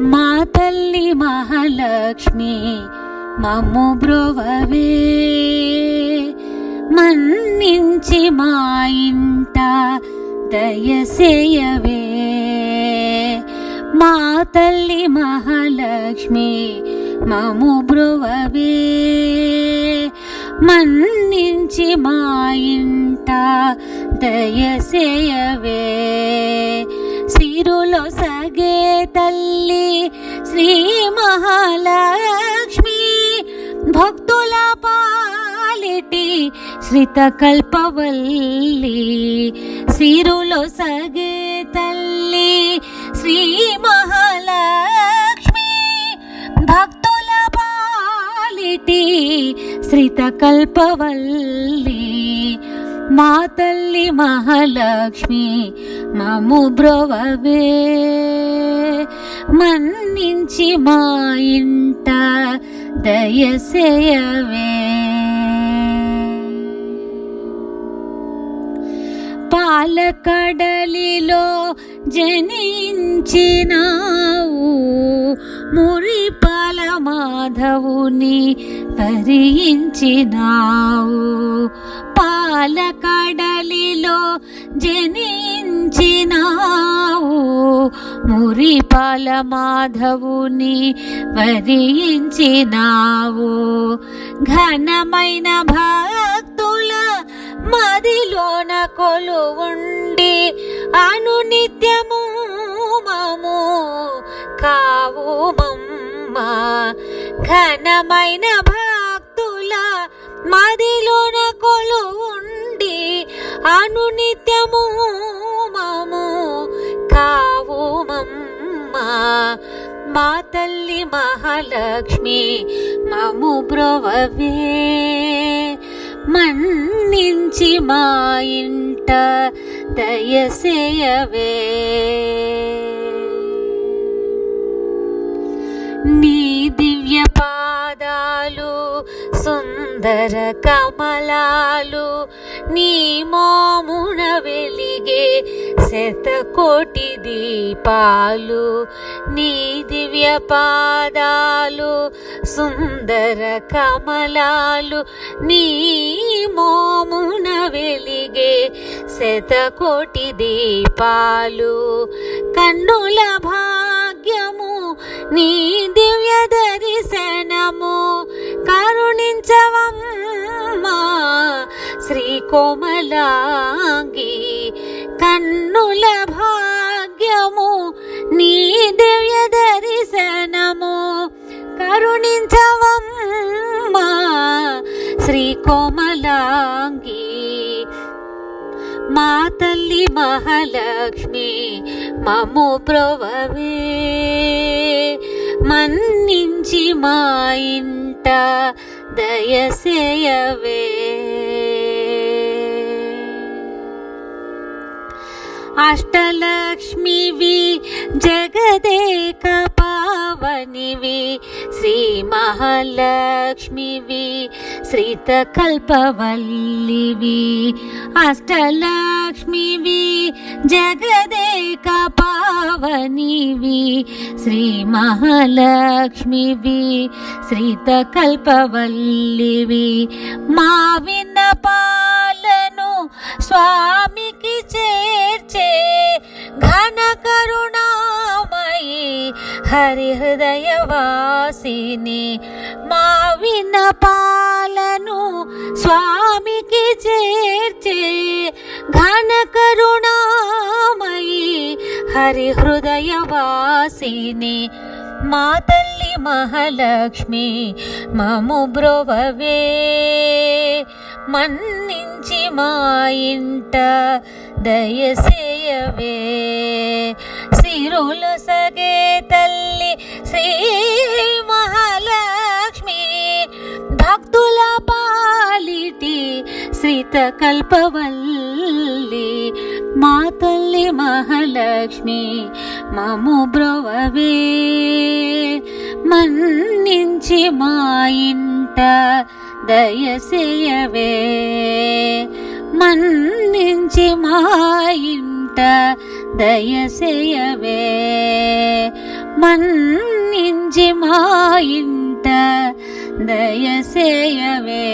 మా తల్లి మహాలక్ష్మి మమ్ము బ్రోవవే. మన్నించి మా ఇంట దయసేయవే. మా తల్లి మహాలక్ష్మి మము బ్రువవే. మన్నించి మా ఇంట దయసేయవే. సిరులో సగే తల్లి శ్రీ మహాలక్ష్మి. భక్తుల పాలిటి శ్రిత కల్పవల్లి. సిరులో సగే తల్లి శ్రీ మహాలక్ష్మి. భక్తుల పాలిటి శ్రితకల్పవల్లి మా తల్లి మహాలక్ష్మి మము బ్రోవవే. మన్నించి మా ఇంట దయసేయవే. పాలకడలిలో జనించినావు మురిపాల మాధవుని వరించినావు పాలకడలిలో జనించినావు. మురిపాల మాధవుని వరించినావు. ఘనమైన భక్తుల మదిలోన కొలువుండి అనునిత్యము మము కావు మమ్మ ఘనమైన మాదిలోన మదిలోన ఉండి అనునిత్యము మము కావు మమ్మ. మా తల్లి మహాలక్ష్మి మము బ్రోవవే. మన్నించి మా ఇంట దయసేయవే. సుందర కమలాలు నీ మోమున వెలిగే శతకోటి దీపాలు నీ దివ్య పాదాలు సుందర కమలాలు నీ మోమున వెలిగే శతకోటి దీపాలు. కన్నుల భాగ్యము నీ దివ్యద కోమలాంగి కన్నుల భాగ్యము నీ దివ్య దర్శనము. కరుణించవమ్మా శ్రీ కోమలాంగి. మా తల్లి మహాలక్ష్మి మము బ్రోవవే మన్నించి మా ఇంట దయసేయవే. అష్టలక్ష్మివి జగదేక పావనివి శ్రీ మహాలక్ష్మివి శ్రీతకల్పవల్లివి. అష్టలక్ష్మివి జగదేక పావనివి శ్రీ మహాలక్ష్మివి శ్రీతకల్పవల్లివి. మావిన్ పాలను స్వామికి చేర్చే ఘన కరుణామయి హరి హృదయవాసిని మా విన్నపాలను స్వామికి చేర్చే ఘన కరుణామయి హరి హృదయవాసిని మా తల్లి మహాలక్ష్మి మము బ్రోవవే. మన్నించి మా ఇంట దయసేయవే సిరుల సగే తల్లి శ్రీ మహాలక్ష్మి భక్తుల పాలిటి శ్రీత కల్పవల్లి మా తల్లి మహాలక్ష్మి మము బ్రోవవే. మన్నించి మా ఇంట దయసేయవే మన్నించి మా ఇంట దయసేయవే మన్నించి మా ఇంట దయసేయవే